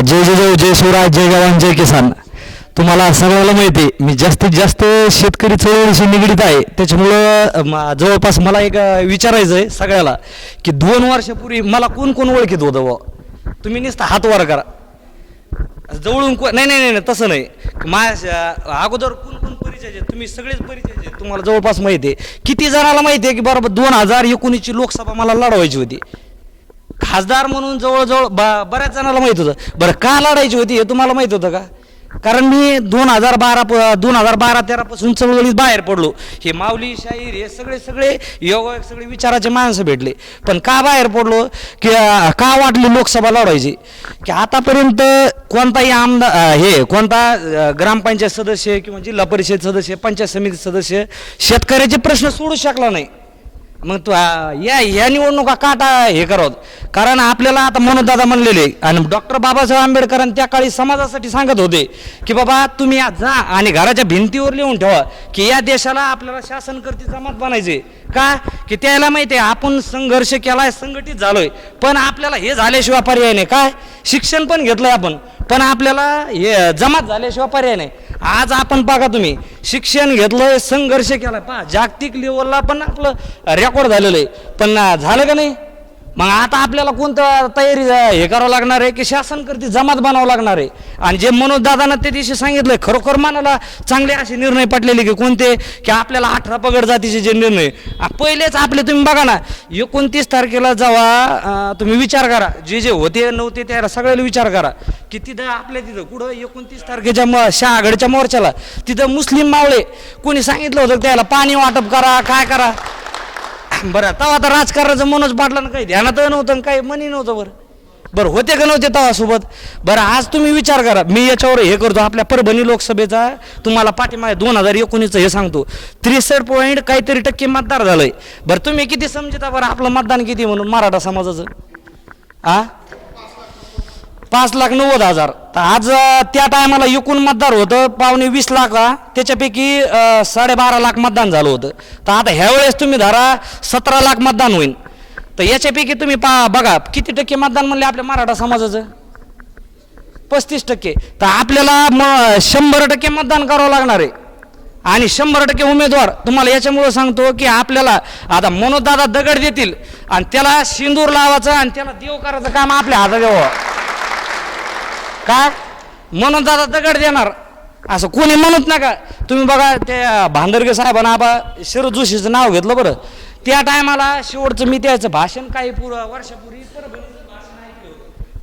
जय जय जय जय शिवराज जय जवान जय किसान. तुम्हाला सगळ्याला माहिती आहे मी जास्तीत जास्त शेतकरी चळवळीशी निगडीत आहे. त्याच्यामुळं जवळपास मला एक विचारायचं आहे सगळ्याला की दोन वर्षापूर्वी मला कोण कोण ओळखीत होतं बुवा? तुम्ही नुसता हातवार करा. जवळून को नाही नाही नाही नाही, तसं नाही. माझ्या अगोदर कोण कोण परिचय तुम्ही सगळेच परिचय तुम्हाला जवळपास माहिती आहे. किती जणाला माहिती आहे की बरोबर दोन हजार एकोणीसची लोकसभा मला लढवायची होती? खासदार म्हणून जवळजवळ ब- बऱ्याच जणाला माहीत होतं. बरं का लढायची होती हे तुम्हाला माहीत होतं का? कारण मी दोन हजार बारा प दोन हजार बारा तेरापासून चळवळीत बाहेर पडलो. हे माऊली शाहीर हे सगळे सगळे योग सगळे विचाराचे माणसं भेटले. पण का बाहेर पडलो? की का वाटली लोकसभा लढवायची? की आतापर्यंत कोणताही आमदार हे कोणता ग्रामपंचायत सदस्य किंवा जिल्हा परिषद सदस्य पंचायत समिती सदस्य शेतकऱ्याचे प्रश्न सोडू शकला नाही. मग तू आ, या या निवडणुका का टा हे करत. कारण आपल्याला आता मनोज दादा म्हणलेले आणि डॉक्टर बाबासाहेब आंबेडकरांनी त्या काळी समाजासाठी सांगत होते की बाबा तुम्ही आज जा आणि घराच्या भिंतीवर लिहून ठेवा की या देशाला आपल्याला शासनकर्ती जमात बनायचे. का? की त्याला माहिती आहे आपण संघर्ष केलाय संघटित झालोय पण आपल्याला हे झाल्याशिवाय पर्याय नाही. काय? शिक्षण पण घेतलंय आपण. पण आपल्याला हे जमात झाल्याशिवाय पर्याय नाही. आज आपण बघा तुम्ही शिक्षण घेतलंय संघर्ष केला पहा जागतिक लेवलला पण आपलं रेकॉर्ड झालेलं आहे. पण झालं का नाही? मग आता आपल्याला कोणतं तयारी हे करावं लागणार आहे की शासन करते जमात बनावं लागणार आहे? आणि जे मनोज दादानं त्या दिवशी सांगितलं खरोखर मनाला चांगले असे निर्णय पडलेले की कोणते? की आपल्याला अठरा पगड जातीचे जे निर्णय. पहिलेच आपले तुम्ही बघा ना एकोणतीस तारखेला जेव्हा तुम्ही विचार करा. जे जे होते नव्हते त्या सगळ्याला विचार करा. की तिथं आपल्या तिथं कुठं एकोणतीस तारखेच्या म शहागडच्या मोर्चाला तिथं मुस्लिम मावळे कोणी सांगितलं होतं त्याला पाणी वाटप करा काय करा? बरं तवा आता राजकारणाचं मनोज पाटलानं काही ध्यानात नव्हतं आणि काही मनी नव्हतं बरं. बरं होते का नव्हते तवा सोबत बरं आज तुम्ही विचार करा. मी याच्यावर हे करतो आपल्या परभणी लोकसभेचा तुम्हाला पाठिंबा दोन हजार एकोणीसचं हे सांगतो. त्रेसष्ट पॉईंट काहीतरी टक्के मतदार झालंय. बरं तुम्ही किती समजता बरं आपलं मतदान किती म्हणून मराठा समाजाचं? आ? पाच लाख नव्वद हजार. तर आज त्या टायमाला एकूण मतदार होतं पावणे वीस लाख त्याच्यापैकी साडेबारा लाख मतदान झालं होतं. तर आता ह्यावेळेस तुम्ही धरा सतरा लाख मतदान होईल तर याच्यापैकी तुम्ही पा बघा किती टक्के मतदान म्हणले आपल्या मराठा समाजाचं? पस्तीस टक्के. तर आपल्याला म शंभर टक्के मतदान करावं लागणार आहे. आणि शंभर टक्के उमेदवार तुम्हाला याच्यामुळं सांगतो की आपल्याला आता मनोजदादा दगड देतील आणि त्याला सिंदूर लावायचं आणि त्याला देव करायचं काम आपल्या हातात द्यावं काय म्हणून दादा दगड देणार. असं कोणी म्हणत नका तुम्ही बघा ते भांदरगे साहेबांना आबा शरद जोशीचं नाव घेतलं बरं. त्या टायमाला शेवटचं मी त्याचं भाषण काही पूर वर्षापूर्वी परभणीचं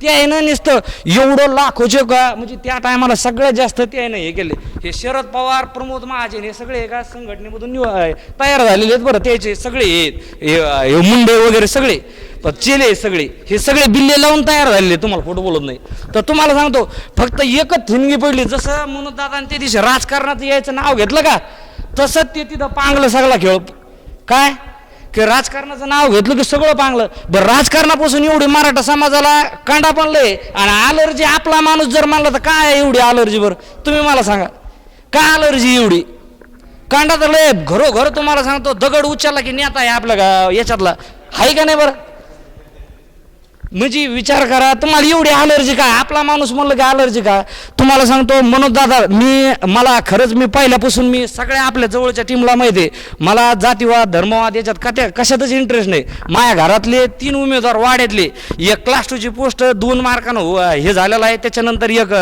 ते आहे ना नुसतं एवढं लाखोचे का? म्हणजे त्या टायमाला सगळ्यात जास्त ते आहे ना हे केले. हे शरद पवार प्रमोद महाजन हे सगळे एका संघटनेमधून तयार झालेले आहेत बरं. त्याचे सगळे हे हे मुंडे वगैरे सगळे. तर चेले सगळे. हे सगळे बिल्ले लावून तयार झालेले तुम्हाला खोटं बोलत नाही. तर तुम्हाला सांगतो फक्त एकच थिणगी पडली जसं म्हणून दादा ते दिवशी राजकारणात यायचं नाव घेतलं का तसंच ते तिथं पांगलं सगळा खेळ. काय? की राजकारणाचं नाव घेतलं की सगळं पांगलं. बरं राजकारणापासून एवढी मराठा समाजाला कांडा पडलंय आणि अलर्जी आपला माणूस जर मानला तर काय एवढी अलर्जी बरं? तुम्ही मला सांगा. काय अलर्जी एवढी? कांडा तर लय घरोघर तुम्हाला सांगतो दगड उचलला की नेता आहे आपल्या याच्यातला. आहे का नाही बरं? म्हणजे विचार करा तुम्हाला एवढी अलर्जी का आपला माणूस म्हणलं की अलर्जी का तुम्हाला सांगतो मनोज दादा मी मला खरंच मी पहिल्यापासून मी सगळ्या आपल्या जवळच्या टीमला माहिती आहे. मला जातीवाद धर्मवाद याच्यात कट्या कशातच इंटरेस्ट नाही. माझ्या घरातले तीन उमेदवार वाड्यातले. एक क्लास टूची पोस्ट दोन मार्कानं हो, हे झालेलं आहे. त्याच्यानंतर एक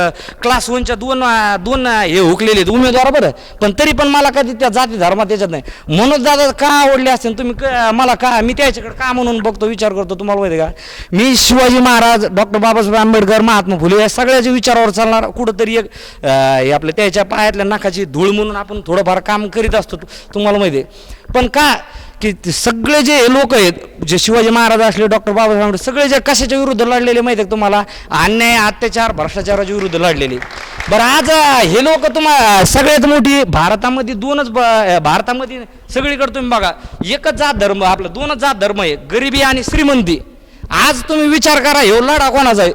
क्लास वनच्या दोन दोन हे हुकलेले आहेत उमेदवार बरं. पण तरी पण मला कधी त्या जाती धर्मात याच्यात नाही. मनोज दादा का आवडले असतील? तुम्ही क- मला का मी त्याच्याकडे का म्हणून बघतो विचार करतो तुम्हाला माहिती आहे का? मी शिवाजी महाराज डॉक्टर बाबासाहेब आंबेडकर महात्मा फुले या सगळ्याच्या विचारावर चालणार. कुठंतरी एक हे आपल्या त्याच्या पायातल्या नाकाची धूळ म्हणून आपण थोडंफार काम करीत असतो. तुम्हाला माहिती आहे. पण का? की ते सगळे जे लोक आहेत जे शिवाजी महाराज असले डॉक्टर बाबासाहेब आंबेडकर सगळे जे कशाच्या विरुद्ध लढलेले माहिती आहे तुम्हाला? अन्याय अत्याचार भ्रष्टाचाराच्या विरुद्ध लढलेले. बरं आज हे लोक तुम्हाला सगळ्यात मोठी भारतामध्ये दोनच भारतामध्ये सगळीकडे तुम्ही बघा. एकच जात धर्म आपलं दोनच जात धर्म आहे. गरिबी आणि श्रीमंती. आज तुम्ही विचार करा ह्यो लढा कोणाचा आहे?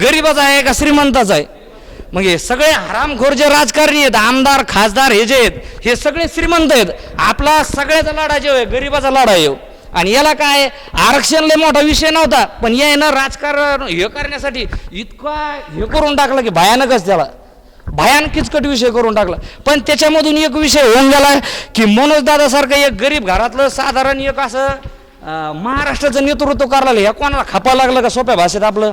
गरीबाचा आहे का श्रीमंताचा आहे? मग हे सगळे हरामखोर जे राजकारणी आहेत आमदार खासदार हे जे आहेत हे सगळे श्रीमंत आहेत. आपला सगळ्याचा लढा जे आहे गरीबाचा लढा येऊ आणि याला काय आरक्षण लय मोठा विषय नव्हता पण यानं राजकारण हे करण्यासाठी इतका हे करून टाकलं की भयानकच त्याला. भयान किचकट विषय करून टाकला. पण त्याच्यामधून एक विषय होऊन गेला की मनोज दादासारखं एक गरीब घरातलं साधारण एक असं महाराष्ट्राचं नेतृत्व करायला या कोणाला खपा लागलं का सोप्या भाषेत आपलं?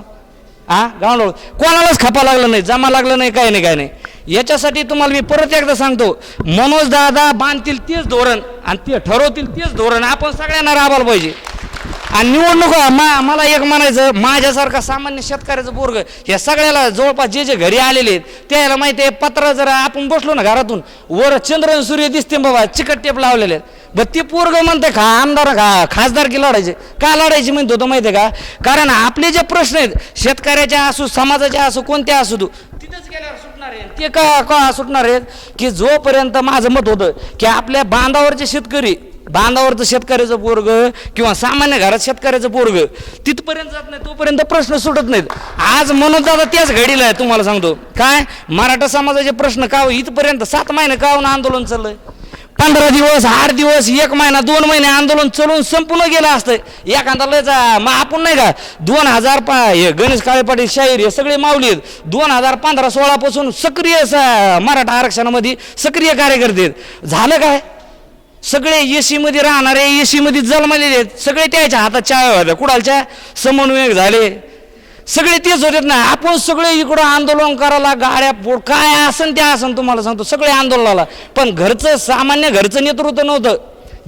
हा गावलो कोणालाच खपा लागलं नाही जमा लागलं नाही काही नाही काही नाही. याच्यासाठी तुम्हाला मी परत एकदा सांगतो मनोज दादा बांधतील तेच धोरण आणि ते ठरवतील तेच धोरण. आपण सगळ्यांना राबायला पाहिजे. आणि निवडणूक मा मला एक म्हणायचं माझ्यासारखा सामान्य शेतकऱ्याचं पोरग या सगळ्याला जवळपास जे जे घरी आलेले आहेत त्याला माहिती आहे पत्र जर आपण बसलो ना घरातून वर चंद्र सूर्य दिसते बाबा चिकट टेप लावलेले आहेत. ब ते पोरग म्हणते का आमदार का खासदार की लढायचे? का लढायची म्हणतो तो माहिती आहे का? कारण आपले जे प्रश्न आहेत शेतकऱ्याच्या असू समाजाच्या असू कोणत्या असू तू तिथंच गेल्यावर सुटणार आहे ते का का सुटणार आहेत? की जोपर्यंत माझं मत होतं की आपल्या बांधावरचे शेतकरी बांधावरचं शेतकऱ्याचं पोरग किंवा सामान्य घरात शेतकऱ्याचं पोरग तिथपर्यंत जात नाही तोपर्यंत प्रश्न सुटत नाहीत. आज म्हणून दादा त्याच घडीला आहे तुम्हाला सांगतो. काय? मराठा समाजाचे प्रश्न का हो? इथपर्यंत सात महिने का आंदोलन चाललंय? पंधरा दिवस आठ दिवस एक महिना दोन महिने आंदोलन चलून संपूर्ण गेलं असतं. एखादा लयचा मग आपण नाही का? दोन हजार पा हे गणेश काळे पाटील शाहीर हे सगळे माऊली आहेत. दोन हजार पंधरा सोळापासून सक्रिय स- मराठा आरक्षणामध्ये सक्रिय कार्यकर्ते आहेत. झालं काय? सगळे ए सीमध्ये राहणारे ए सीमध्ये जन्मलेले आहेत. सगळे त्याच्या हातात चाय होत्या. कुडालच्या समन्वयक झाले. सगळे तेच होते ना. आपण सगळे इकडं आंदोलन करायला गाड्या पोट काय असन त्या असन तुम्हाला सांगतो. सगळे आंदोलनाला. पण घरचं सामान्य घरचं नेतृत्व नव्हतं.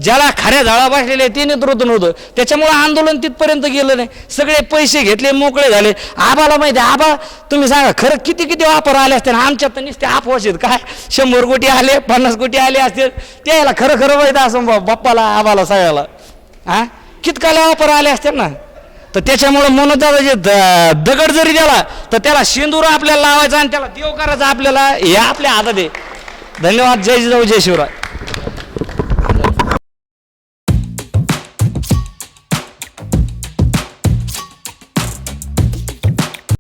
ज्याला खऱ्या झाडा बसलेले ते नेतृत्व नव्हतं. त्याच्यामुळं आंदोलन तिथपर्यंत गेलं नाही. सगळे पैसे घेतले मोकळे झाले. आबाला माहिती आहे, आबा तुम्ही सांगा खरं किती किती वापर आले असते आमच्या आमच्यात तर नुसते आपवास आहेत. काय? शंभर कोटी आले पन्नास कोटी आले असते त्याला खरं खरं माहिती असं बाप्पाला आबाला सगळ्याला हा कितकाला वापर आले असते ना? तर त्याच्यामुळं म्हणून जे द- दगड जरी दिला तर त्याला शेंदूर आपल्याला लावायचा आणि त्याला देव करायचा आपल्याला हे आपल्या हातात आहे. धन्यवाद. जय जिजाऊ जय शिवराय.